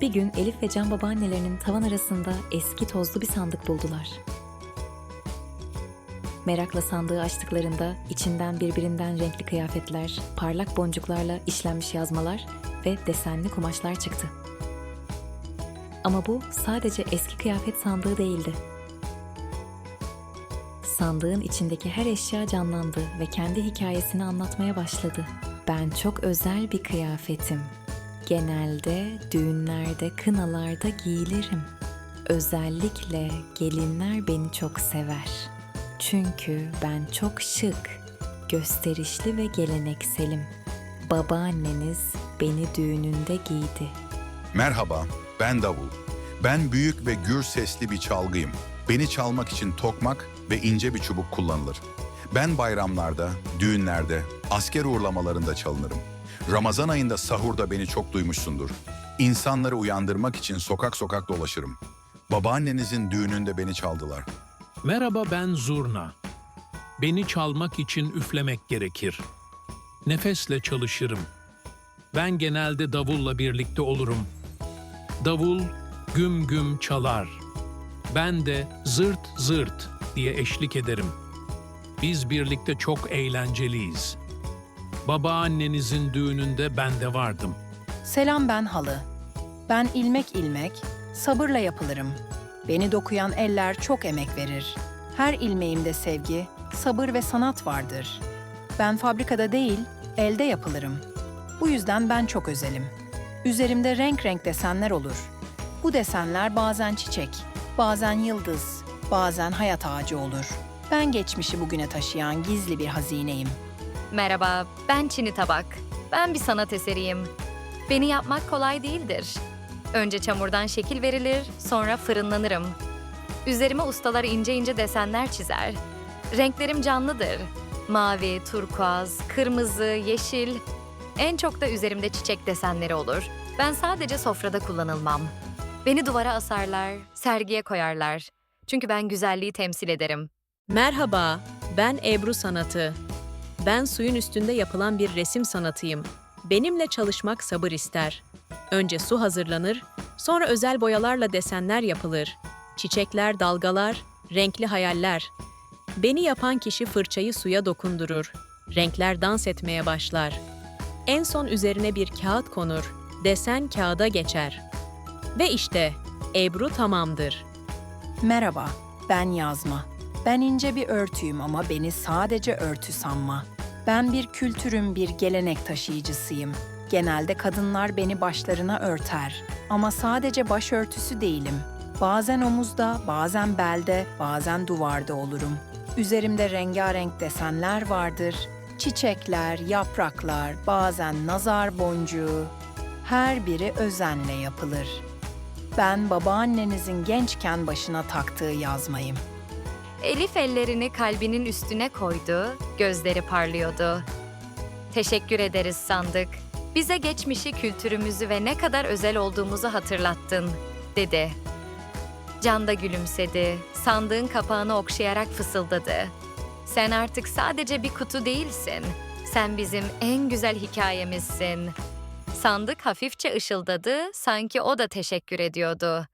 Bir gün Elif ve Can babaannelerinin tavan arasında eski tozlu bir sandık buldular. Merakla sandığı açtıklarında içinden birbirinden renkli kıyafetler, parlak boncuklarla işlenmiş yazmalar ve desenli kumaşlar çıktı. Ama bu sadece eski kıyafet sandığı değildi. Sandığın içindeki her eşya canlandı ve kendi hikayesini anlatmaya başladı. Ben çok özel bir kıyafetim. Genelde düğünlerde, kınalarda giyilirim. Özellikle gelinler beni çok sever. Çünkü ben çok şık, gösterişli ve gelenekselim. Babaanneniz beni düğününde giydi. Merhaba, ben Davul. Ben büyük ve gür sesli bir çalgıyım. Beni çalmak için tokmak ve ince bir çubuk kullanılır. Ben bayramlarda, düğünlerde, asker uğurlamalarında çalınırım. Ramazan ayında sahurda beni çok duymuşsundur. İnsanları uyandırmak için sokak sokak dolaşırım. Babaannenizin düğününde beni çaldılar. Merhaba ben Zurna. Beni çalmak için üflemek gerekir. Nefesle çalışırım. Ben genelde davulla birlikte olurum. Davul güm güm çalar. Ben de zırt zırt diye eşlik ederim. Biz birlikte çok eğlenceliyiz. Babaannenizin düğününde ben de vardım. Selam ben halı. Ben ilmek ilmek, sabırla yapılırım. Beni dokuyan eller çok emek verir. Her ilmeğimde sevgi, sabır ve sanat vardır. Ben fabrikada değil, elde yapılırım. Bu yüzden ben çok özelim. Üzerimde renk renk desenler olur. Bu desenler bazen çiçek, bazen yıldız, bazen hayat ağacı olur. Ben geçmişi bugüne taşıyan gizli bir hazineyim. Merhaba, ben Çini Tabak. Ben bir sanat eseriyim. Beni yapmak kolay değildir. Önce çamurdan şekil verilir, sonra fırınlanırım. Üzerime ustalar ince ince desenler çizer. Renklerim canlıdır. Mavi, turkuaz, kırmızı, yeşil. En çok da üzerimde çiçek desenleri olur. Ben sadece sofrada kullanılmam. Beni duvara asarlar, sergiye koyarlar. Çünkü ben güzelliği temsil ederim. Merhaba, ben Ebru Sanatı. Ben suyun üstünde yapılan bir resim sanatıyım. Benimle çalışmak sabır ister. Önce su hazırlanır, sonra özel boyalarla desenler yapılır. Çiçekler, dalgalar, renkli hayaller. Beni yapan kişi fırçayı suya dokundurur. Renkler dans etmeye başlar. En son üzerine bir kağıt konur. Desen kağıda geçer. Ve işte Ebru tamamdır. Merhaba, ben Yazma. Ben ince bir örtüyüm ama beni sadece örtü sanma. Ben bir kültürün bir gelenek taşıyıcısıyım. Genelde kadınlar beni başlarına örter. Ama sadece başörtüsü değilim. Bazen omuzda, bazen belde, bazen duvarda olurum. Üzerimde rengarenk desenler vardır. Çiçekler, yapraklar, bazen nazar boncuğu. Her biri özenle yapılır. Ben babaannenizin gençken başına taktığı yazmayım. Elif ellerini kalbinin üstüne koydu, gözleri parlıyordu. Teşekkür ederiz sandık. Bize geçmişi, kültürümüzü ve ne kadar özel olduğumuzu hatırlattın, dedi. Can da gülümsedi, sandığın kapağını okşayarak fısıldadı. Sen artık sadece bir kutu değilsin. Sen bizim en güzel hikayemizsin. Sandık hafifçe ışıldadı, sanki o da teşekkür ediyordu.